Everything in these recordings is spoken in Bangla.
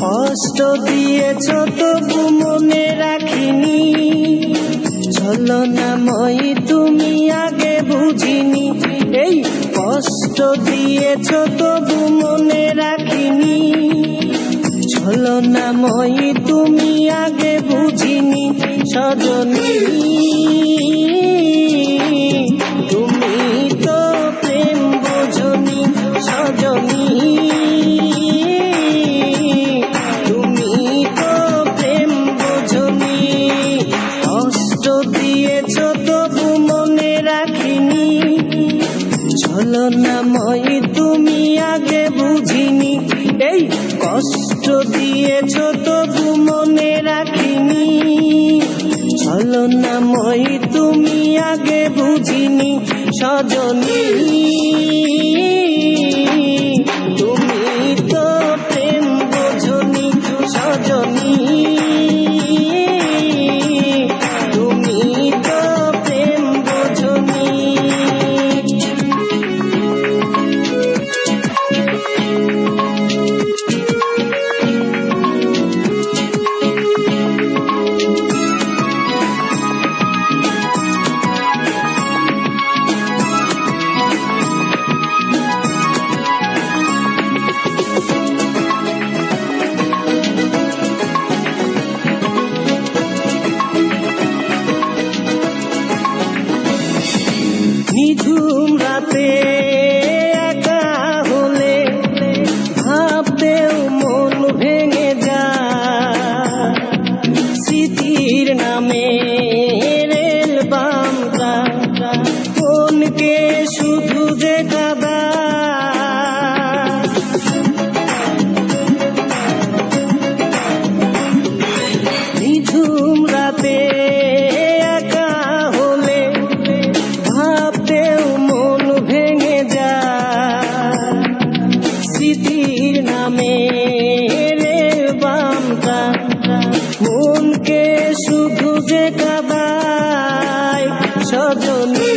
কষ্ট দিয়েছ তবু মনে রাখিনি। ছলনাময়ী তুমি আগে বুঝিনি। এই কষ্ট দিয়েছ তবু মনে রাখিনি। ছলনাময়ী তুমি আগে বুঝিনি। সজনী তুমি তো প্রেম বোঝনি সজনী তুমি তো প্রেম বোঝনি কষ্ট দিয়েছ তবু মনে রাখিনি ছলনাময়ী তুমি আগে বুঝিনি এই কষ্ট দিয়েছ ছলনাময়ী তুমি আগে বুঝিনি সজনী কাদা নিঝুম রাতে একা হলে ভাবতেও মন ভেঙে যায়। স্মৃতির নামে রে বামটা মনকে শুধু যে কাদায় সজনী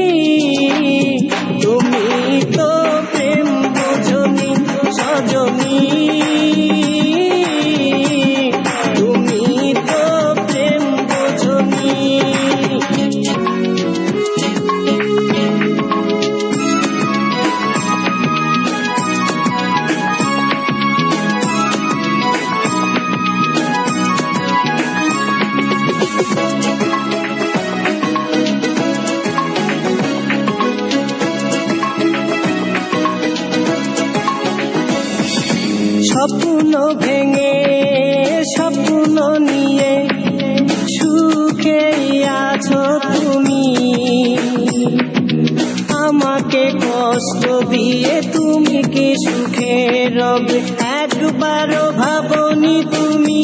বিয়ে তুমি কি সুখে রবে? একবারও ভাবনি তুমি।